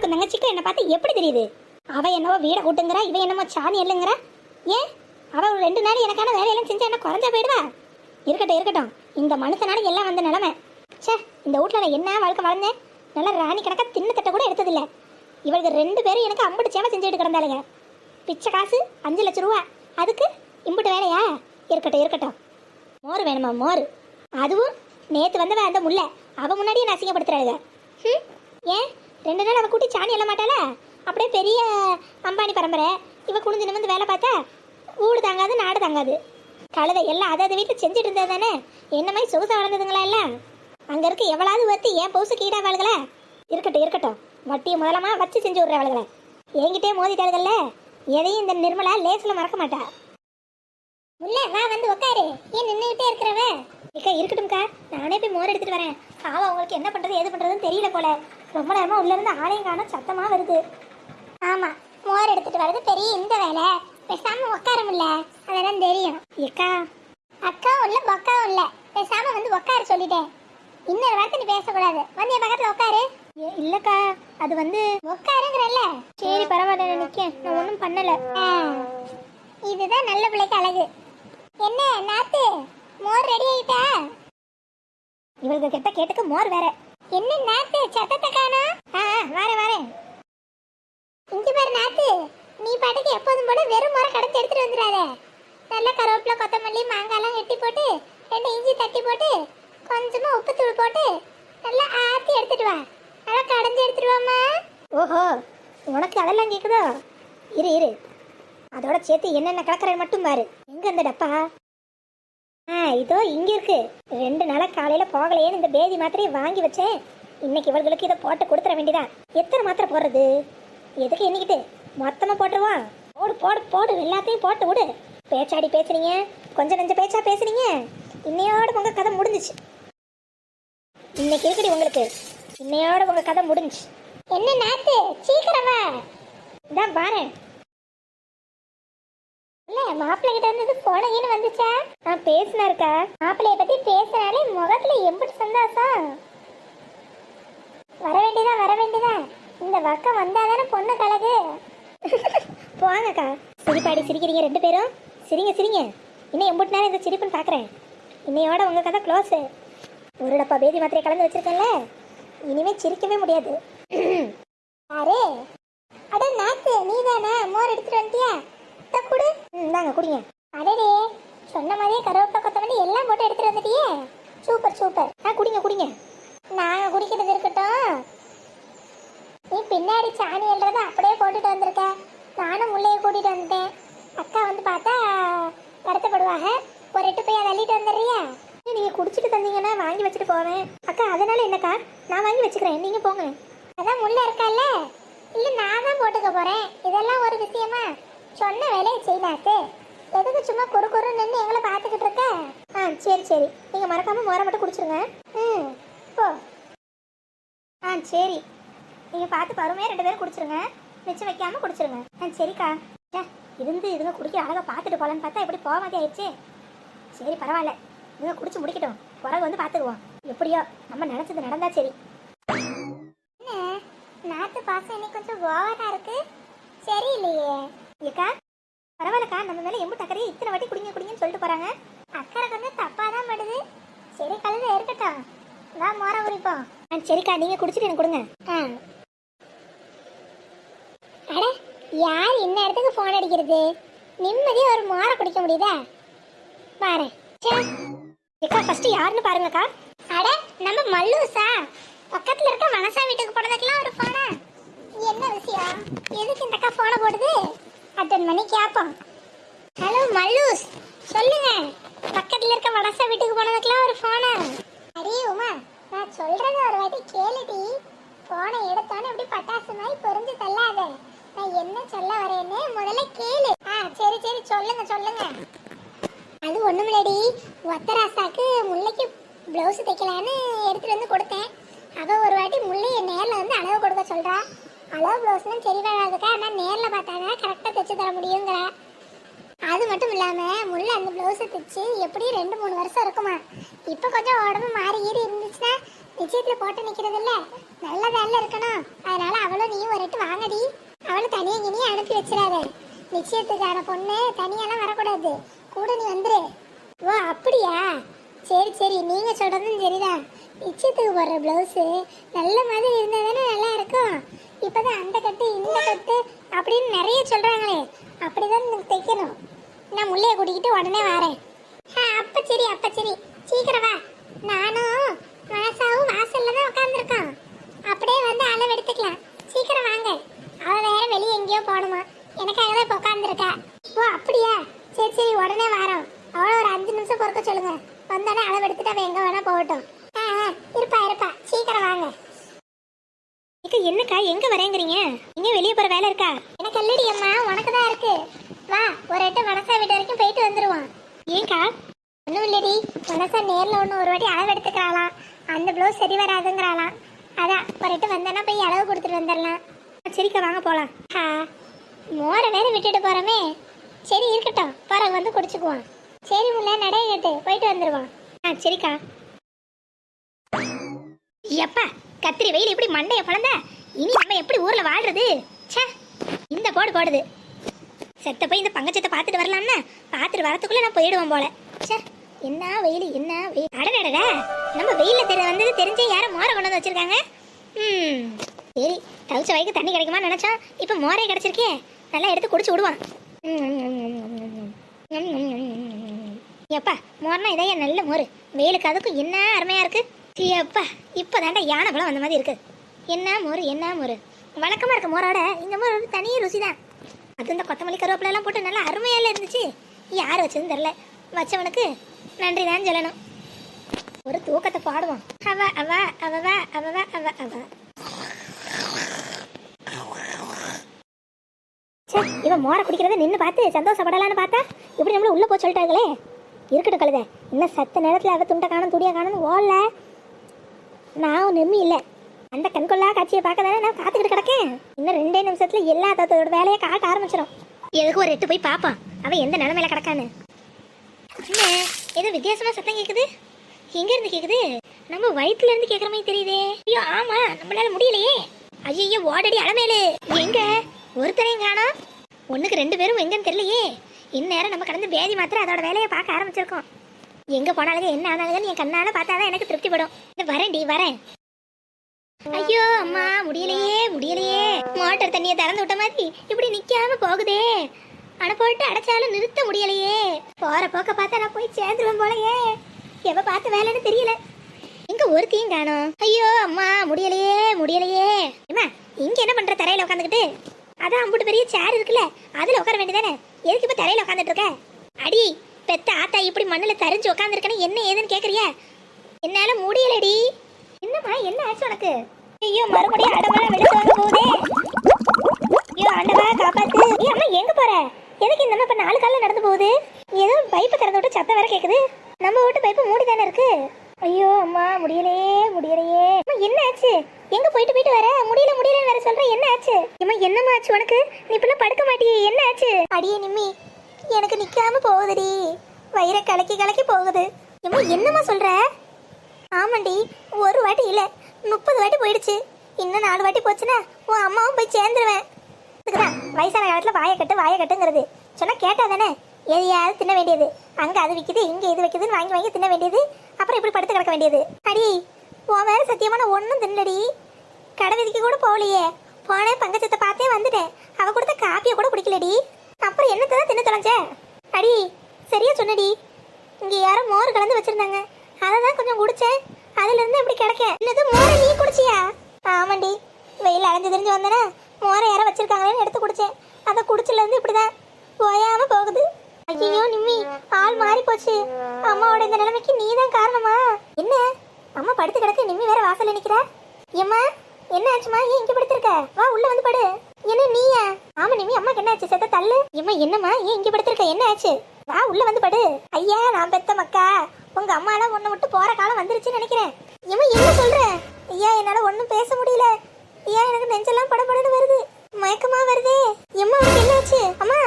அக்காவுக்கு தங்கச்சிக்கு என்னை பார்த்து எப்படி தெரியுது? அவ என்னவோ வீடை கூட்டுங்கிறா இவன் என்னமோ சாணி இல்லைங்கிற ஏன்? அவ ஒரு ரெண்டு நாள் எனக்கான வேலையெல்லாம் செஞ்சா என்ன குறைஞ்சா போயிடுவா? இருக்கட்டும் இருக்கட்டும். இந்த மனுஷனால எல்லாம் வந்த நிலமை. சே இந்த வீட்ல நான் என்ன வாழ்க்கை வாழ்ந்தேன்? நல்லா ராணி கணக்கா தின்னு தட்டை கூட எடுத்ததில்ல. இவளுக்கு ரெண்டு பேரும் எனக்கு அம்புட்டு சேவை செஞ்சுட்டு கிடந்தாளுங்க. பிச்சை காசு அஞ்சு லட்சம் ரூபா. அதுக்கு இம்புட்டு வேலையா? இருக்கட்டும் இருக்கட்டும். மோர் வேணுமா மோர்? அதுவும் நேற்று வந்தவன் அந்த முல்லை. அவன் முன்னாடியே நான் அசிங்கப்படுத்துறாளுங்க. ஏன்? ரெண்டு நாள் அவன் கூட்டி சாணி எல்லாம் மாட்டாள? அப்படியே பெரிய அம்பானி பரம்பரை. இவன் குனிஞ்சு நிமிந்து வேலை பார்த்தா ஊடு தாங்காது நாடு தாங்காது. கழுதை எல்லாம் அதை வீட்டில் செஞ்சுட்டு இருந்தது தானே என்ன மாதிரி சொகுசா வளர்ந்ததுங்களா எல்லாம்? அங்க இருக்க எவ்வளவு வத்தி ஏன் பவுசுக்கு ஈடாவாளுகளா இருக்கட்டும் இருக்கட்டும். வட்டியை முதலமாக வச்சு செஞ்சு விடுறவளுகளை என்கிட்டே மோதிட்டாளுகள்ல? எதையும் இந்த நிர்மலா லேசில் மறக்க மாட்டா. உள்ள வா வந்து உட்காரு ஏன் நின்றுகிட்டே இருக்கிறவ? இக்கா இருக்கட்டும்க்கா. நானே போய் மோர் எடுத்துட்டு வரேன். பாவம் உங்களுக்கு என்ன பண்றது எது பண்றதுன்னு தெரியல போல. ரொம்ப நேரமா உள்ள இருந்து ஆலயம் காண சத்தமா வருது. ஆமா மோர் எடுத்துட்டு வர்றது பெரிய இந்த வேலை. பேசாம உட்கார முடியல. அதெல்லாம் தெரியும். ஏக்கா. அக்கா இல்ல பக்கா இல்ல பேசாம வந்து உட்கார சொல்லிட்டேன். இன்னொரு வார்த்தை நீ பேசக்கூடாது. வந்து என் பக்கத்துல உட்காரு இல்லக்கா. அது வந்து உட்காருங்கிறல்ல சரி பரவாயில்ல நிக்க நான் ஒன்றும் பண்ணல. இதுதான் நல்ல பிள்ளைக்கு அழகு. என்ன நாத்து மோர் ரெடி ஆயிட்டா? இவளுக்கு கிட்ட கேட்டுக்கு மோர் வேற. என்ன நாத்து சத்தத்தை காணா ஆ வரேன் வரேன் இங்க பாரு நாத்து நீ பாட்டுக்கு எப்போதும் போல வெறும் மரம் கடைச்சி எடுத்துட்டு வந்துடாத நல்ல கருவேப்பிலை கொத்தமல்லி மாங்காய்லாம் வெட்டி போட்டு ரெண்டு இஞ்சி தட்டி போட்டு கொஞ்சமா உப்பு தூள் போட்டு நல்லா ஆத்தி எடுத்துட்டு வா நல்லா கடைஞ்சி எடுத்துட்டு வாமா ஓஹோ உனக்கு அதெல்லாம் இரு இரு. அதோட சேர்த்து என்னென்ன கலக்கிறேன்னு மட்டும் பாரு. எங்க அந்த டப்பா? ஆ இதோ இங்க இருக்கு. ரெண்டு நாளா காலையில போகலையேன்னு இந்த பேதி மாத்திரையை வாங்கி வச்சேன். இன்னைக்கு இவர்களுக்கு இதை போட்டு கொடுத்துட வேண்டியதான் எத்தனை மாத்திரை போடுறது? எதுக்கு எண்ணிக்கிட்டு? மொத்தமா போட்டுருவான் போடு போடு போடு. எல்லாத்தையும் போட்டு விடு. பேச்சாடி பேசுறீங்க கொஞ்சம் நெஞ்ச பேச்சா பேசுறீங்க இன்னையோட உங்க கதை முடிஞ்சுச்சு. இன்னைக்கு இருக்குடி உங்களுக்கு. இன்னையோட உங்க கதை முடிஞ்சு என்ன நாத்து? சீக்கிரமா இதான் பாரேன் இல்ல மாப்பிள்ளை கிட்ட இருந்து போனீங்கன்னு வந்துச்சா? நான் பேசினாருக்கா. மாப்பிள்ளைய பத்தி பேசினாலே முகத்துல எம்பிட்டு சந்தோஷம். வர வேண்டியதா வர வேண்டியதா? இந்த பக்கம் வந்தாதானே பொண்ணு கலகு. போங்கக்கா. சிரிப்பாடி சிரிக்கிறீங்க ரெண்டு பேரும். சிரிங்க சிரிங்க. இன்னும் எம்பிட்டு நேரம் இந்த சிரிப்புன்னு பார்க்குறேன் இன்னையோட உங்கள் கதை க்ளோஸு ஒரு டப்பா பேதி மாத்திரை கலந்து வச்சிருக்கேன்ல. இனிமேல் சிரிக்கவே முடியாது. யாரு? நாத்து நீதானே? மோர் எடுத்துட்டு வந்துட்டியா? இதை குடு. ம், இந்தாங்க குடிங்க. அடடே சொன்ன மாதிரியே கருவேப்பிலை கொத்தமல்லி எல்லாம் போட்டு எடுத்துட்டு வந்துட்டியே? Super super. ஆ குடிங்க குடிங்க. நாங்க குடிக்கிறது இருக்கட்டும். நீ பின்னாடி சாணி எழுறத அப்படியே போட்டுட்டு வந்திருக்க. நானும் முள்ளைய கூட்டிட்டு வந்துட்டேன். அக்கா வந்து பார்த்தா கடத்தப்படுவாங்க ஒரு எட்டு போய் அதை அள்ளிட்டு வந்துடுறியா நீங்க குடிச்சிட்டு தந்தீங்கன்னா வாங்கி வச்சுட்டு போவேன். அக்கா அதனால என்னக்கா? நான் வாங்கி வச்சுக்கிறேன். நீங்க போங்க. அதான் முள்ள இருக்கல்ல? இல்ல நான் போட்டுக்க போறேன். இதெல்லாம் ஒரு விஷயமா? சொன்ன வேலையை செய்தாத்து எதுக்கு சும்மா குறு குறு நின்று எங்களை பார்த்துக்கிட்டு இருக்க? ஆ சரி சரி. நீங்கள் மறக்காம மோரை மட்டும் குடிச்சிருங்க. ம் போ. ஆ சரி. நீங்கள் பார்த்து பருமையாக ரெண்டு பேரும் குடிச்சிருங்க. மிச்சம் வைக்காமல் குடிச்சிருங்க. ஆ சரிக்கா. இருந்து இதுங்க குடிக்க அழகாக பார்த்துட்டு போகலான்னு பார்த்தா எப்படி போக மாதிரி ஆயிடுச்சு. சரி பரவாயில்ல. இதுங்க குடிச்சு முடிக்கட்டும். பிறகு வந்து பார்த்துக்குவோம். எப்படியோ நம்ம நினச்சது நடந்தா சரி. நாத்து பாசம் இன்னைக்கு கொஞ்சம் ஓவரா இருக்கு. சரியில்லையே. ஏக்கா பரவாயில்லக்கா நம்ம மேல எம்பு டக்கரையே இத்தனை வாட்டி குடிங்க குடிங்கன்னு சொல்லிட்டு போறாங்க. அக்கறை கொஞ்சம் தப்பா தான் படுது. சரி கழுத இருக்கட்டும். வா மோர உரிப்போம் ஆ சரிக்கா நீங்க குடிச்சிட்டு எனக்கு கொடுங்க. ஆ. அட யார் இந்த இடத்துக்கு ஃபோன் அடிக்கிறது? நிம்மதியா ஒரு மோர குடிக்க முடியுதா? பாரு ஏக்கா ஃபர்ஸ்ட் யாருன்னு பாருங்கக்கா. அட நம்ம மல்லூசா. பக்கத்துல இருக்க மனசா வீட்டுக்கு போனதுக்கெல்லாம் ஒரு போனா என்ன விஷயம் எதுக்கு இந்த அக்கா போன போடுது? அட்டன் பண்ணி கேட்போம் ஹலோ மல்லூஸ். சொல்லுங்க. பக்கத்துல இருக்க மனசா வீட்டுக்கு போனதுக்கெல்லாம் ஒரு போனா அறியுமா உமா நான் சொல்றத ஒரு வாட்டி கேளுடி. போனை எடுத்தோன்னு இப்படி பட்டாசு மாதிரி பொறிஞ்சு தள்ளாத. நான் என்ன சொல்ல வரேன்னு முதல்ல கேளு. ஆ சரி சரி சொல்லுங்க சொல்லுங்க. அது ஒண்ணுமில்லடி ஒத்தராசாக்கு முல்லைக்கு ப்ளவுஸ் தைக்கலான்னு எடுத்துட்டு வந்து கொடுத்தேன். அவ ஒரு வாட்டி முல்லைய நேரில் வந்து அளவு கொடுக்க சொல்கிறா அளவு ப்ளவுஸ்லாம் சரி வராதுக்கா ஆனால் நேரில் பார்த்தாங்க கரெக்டாக தைச்சு தர முடியுங்கிற. அது மட்டும் இல்லாமல் முல்லை அந்த ப்ளவுஸை தைச்சு எப்படியும் ரெண்டு மூணு வருஷம் இருக்குமா. இப்போ கொஞ்சம் உடம்பு மாறி ஈடு இருந்துச்சுன்னா நிச்சயத்தில் போட்டு நிற்கிறது இல்லை. நல்ல வேலை இருக்கணும். அதனால அவளும் நீயும் ஒரு எட்டு வாங்கடி. அவளை தனியாக இனியும் அனுப்பி வச்சிடாத. நிச்சயத்துக்கான பொண்ணு தனியெல்லாம் வரக்கூடாது. கூட நீ வந்துரு. ஓ அப்படியா? சரி சரி. நீங்கள் சொல்கிறதும் சரிதான். இச்சத்துக்கு போடுற ப்ளவுஸு நல்ல மாதிரி இருந்தால் தானே நல்லா இருக்கும். இப்போ தான் அந்த கட்டு இந்த கட்டு அப்படின்னு நிறைய சொல்கிறாங்களே அப்படிதான் தான் தைக்கணும். நான் முள்ளையை கூட்டிக்கிட்டு உடனே வரேன். ஆ, அப்போ சரி அப்போ சரி. சீக்கிரம் வா. நானும் வாசாவும் வாசலில் தான் உட்காந்துருக்கோம் அப்படியே வந்து அளவு எடுத்துக்கலாம். சீக்கிரம் வாங்க. அவள் வேற வெளியே எங்கேயோ போகணுமா? எனக்காக தான் இப்போ உட்காந்துருக்கா ஓ அப்படியா? சரி சரி உடனே வரோம். அவ்வளோ ஒரு அஞ்சு நிமிஷம் பொறுக்க சொல்லுங்க. வந்தோடனே அளவு எடுத்துட்டு அவள் எங்கே வேணால் போகட்டும். இருப்பா இருப்பா. சீக்கிரம் வாங்க. இக்க என்னக்கா? எங்க வரேங்கிறீங்க எங்க வெளியே போற வேலை இருக்கா? எனக்கு இல்லடி அம்மா உனக்கு தான் இருக்கு. வா ஒரு எட்டு மனசா வீட்டு வரைக்கும் போயிட்டு வந்துருவான் ஏங்கா? ஒன்றும் இல்லடி. மனசா நேரில் ஒன்று ஒரு வாட்டி அளவு எடுத்துக்கிறாளாம். அந்த ப்ளவுஸ் சரி வராதுங்கிறாளாம். அதான் ஒரு எட்டு வந்தேன்னா போய் அளவு கொடுத்துட்டு வந்துடலாம். சரிக்கா வாங்க போகலாம் ஆ மோரை வேற விட்டுட்டு போகிறோமே சரி இருக்கட்டும். பிறகு வந்து குடிச்சுக்குவான் சரி முல்ல நடைய கேட்டு போயிட்டு வந்துடுவான் ஆ சரிக்கா. எப்பா கத்திரி வெயில் இப்படி மண்டையை பழந்த இனி நம்ம எப்படி ஊர்ல வாழ்றது ச்சே இந்த போடு போடுது செத்த போய் இந்த பங்கச்சத்தை பார்த்துட்டு வரலாம்னா பார்த்துட்டு வரத்துக்குள்ள நான் போயிடுவோம் போல சே என்ன வெயில் என்ன வெயில் அடடடட நம்ம வெயிலில் தெரிய வந்தது தெரிஞ்சே யாரும் மோரை கொண்டு வந்து வச்சிருக்காங்க ம் சரி தவிச்ச வயக்கு தண்ணி கிடைக்குமா நினைச்சா இப்போ மோரே கிடைச்சிருக்கே நல்லா எடுத்து குடிச்சு விடுவான் எப்பா மோர்னா இதையா நல்ல மோர் வெயிலுக்கு அதுக்கும் என்ன அருமையா இருக்கு எப்பா தாண்டா யானை பழம் வந்த மாதிரி இருக்கு. என்ன மோர் என்ன மோர்? வழக்கமாக இருக்க மோரோட இந்த மோர் வந்து தனி ருசி தான் அது இந்த கொத்தமல்லி கருவேப்பிலாம் போட்டு நல்லா அருமையால இருந்துச்சு. யார் வச்சதுன்னு தெரில வச்சவனுக்கு நன்றி தான் சொல்லணும். ஒரு தூக்கத்தை பாடுவோம். அவ அவ அவவ அவவ அவ அவ ச்சே இவன் மோரை குடிக்கிறத நின்று பார்த்து சந்தோஷப்படலான்னு பார்த்தா இப்படி நம்மள உள்ள போய் சொல்லிட்டாங்களே. இருக்கட்டும் கழுத. இன்னும் சத்த நேரத்தில் அவ துண்டை காணும் துடியை காணும்னு ஓடல. நான் ஒன்றும் இல்லை. அந்த கண்கொள்ளா காட்சியை பார்க்க தானே நான் காத்துக்கிட்டு கிடக்கேன்? இன்னும் ரெண்டே நிமிஷத்துல எல்லா தத்தோட வேலையை காட்ட ஆரம்பிச்சிடும் எதுக்கு ஒரு எட்டு போய் பார்ப்பான் அவன் எந்த நிலமையில கிடக்கான்னு? என்ன ஏதோ வித்தியாசமா சத்தம் கேக்குது. எங்க இருந்து கேக்குது? நம்ம வயிற்றுல இருந்து கேக்குற மாதிரி தெரியுதே. ஐயோ ஆமா நம்மளால முடியலையே. ஐயோ ஓடடி அலமேலு. எங்க? ஒருத்தரையும் காணோம். ஒண்ணுக்கு ரெண்டு பேரும் எங்கன்னு தெரியலையே. இந்நேரம் நம்ம கடந்து பேதி மாத்திரம் அதோட வேலையை பார்க்க ஆரம்பிச்சிருக்கோம். எங்க போனாலும் என்ன ஆனாலும் என் கண்ணால பார்த்தாதான் எனக்கு திருப்திப்படும். இந்த வரேன்டி வரேன். ஐயோ அம்மா முடியலையே முடியலையே. மோட்டார் தண்ணியை திறந்து விட்ட மாதிரி இப்படி நிக்காம போகுதே. அட போட்டு அடைச்சாலும் நிறுத்த முடியலையே. போற போக்க பார்த்தா நான் போய் சேர்ந்துருவேன் போலயே. எவ பார்த்த வேலைன்னு தெரியல. இங்க ஒருத்தையும் காணும். ஐயோ அம்மா முடியலையே முடியலையே. அம்மா இங்க என்ன பண்ற தரையில உட்காந்துக்கிட்டு அதான் அம்புட்டு பெரிய சேர் இருக்குல்ல அதுல உட்கார வேண்டியதானே எதுக்கு இப்ப தரையில உட்காந்துட்டு இருக்க? அடி பெத்த ஆத்தா இப்படி மண்ணுல தரிஞ்சு உட்காந்துருக்கேன்னு என்ன ஏதுன்னு கேட்குறியா என்னால முடியலடி. என்னம்மா என்ன ஆச்சு உனக்கு? ஐயோ மறுபடியும் அடமழை வெளியே வாங்க போகுதே. ஐயோ ஆண்டவா காப்பாத்து. ஐயோ அம்மா எங்கே போற? எதுக்கு இந்த இப்போ நாலு காலில் நடந்து போகுது? ஏதோ பைப்பு திறந்து விட்டு சத்தம் வேற கேட்குது நம்ம வீட்டு பைப்பு மூடி தானே இருக்கு? ஐயோ அம்மா முடியலையே முடியலையே. அம்மா என்ன ஆச்சு? எங்க போயிட்டு போயிட்டு வர? முடியல முடியலன்னு வேற சொல்ற என்ன ஆச்சு? இம்மா என்னம்மா ஆச்சு உனக்கு? நீ இப்பெல்லாம் படுக்க மாட்டியே என்ன ஆச்சு? அடியே நிம்மி. எனக்கு நிக்காம போகுதுடி. வயிறை கலக்கி கலக்கி போகுது. அம்மா என்னம்மா சொல்ற? ஆமாண்டி ஒரு வாட்டி இல்ல. முப்பது வாட்டி போயிடுச்சு. இன்னும் நாலு வாட்டி போச்சுன்னா உன் அம்மாவும் போய் சேர்ந்துருவேன். இதுக்குதான் வயசான காலத்துல வாயை கட்டு வாயை கட்டுங்கிறது. சொன்னா கேட்டா தானே? எதையாவது தின்ன வேண்டியது. அங்க அது விக்குது இங்க இது வைக்குதுன்னு வாங்கி வாங்கி தின்ன வேண்டியது. அப்புறம் இப்படி படுத்து கிடக்க வேண்டியது. அடி உன் வேற சத்தியமான ஒன்றும் தின்னடி கடை விதிக்கு கூட போகலையே. போனேன் பங்கச்சத்தை பார்த்தே வந்துட்டேன். அவ கொடுத்த காப்பியை கூட குடிக்கலடி. அப்புறம் என்னத்தை தான் தின்னு தொலைஞ்ச அடி சரியா சொன்னடி. இங்கே யாரோ மோர் கலந்து வச்சிருந்தாங்க. அதை தான் கொஞ்சம் குடிச்சேன் அதுலேருந்து இப்படி கிடக்க? என்னது மோரை நீ குடிச்சியா? ஆமாண்டி வெயில் அலைஞ்சு தெரிஞ்சு வந்தேனே மோரை யாரோ வச்சிருக்காங்களேன்னு எடுத்து குடிச்சேன். அதை குடிச்சல இப்படி இப்படிதான் போயாமல் போகுது. ஐயோ நிம்மி ஆள் மாறி போச்சு. அம்மாவோட இந்த நிலைமைக்கு நீ தான் காரணமா? என்ன? அம்மா படுத்து கிடக்க நிம்மி வேற வாசல் நினைக்கிற ஏம்மா என்ன ஆச்சுமா ஏன் இங்கே படுத்திருக்க? வா உள்ள வந்து படு. என்ன நீயா? ஆமா நிமி அம்மாக்கு என்ன ஆச்சு? செத்த தள்ளு. இம்மா என்னம்மா? ஏன் இங்க படுத்திருக்க? என்ன ஆச்சு? வா உள்ள வந்து படு. ஐயா நான் பெத்த மக்கா. உங்க அம்மா எல்லாம் ஒண்ணு விட்டு போற காலம் வந்துருச்சுன்னு நினைக்கிறேன். இம்மா என்ன சொல்ற? ஐயா என்னால ஒண்ணும் பேச முடியல. ஐயா எனக்கு நெஞ்செல்லாம் படபடன்னு வருது. மயக்கமா வருதே. எம்மா உனக்கு என்ன ஆச்சு? அம்மா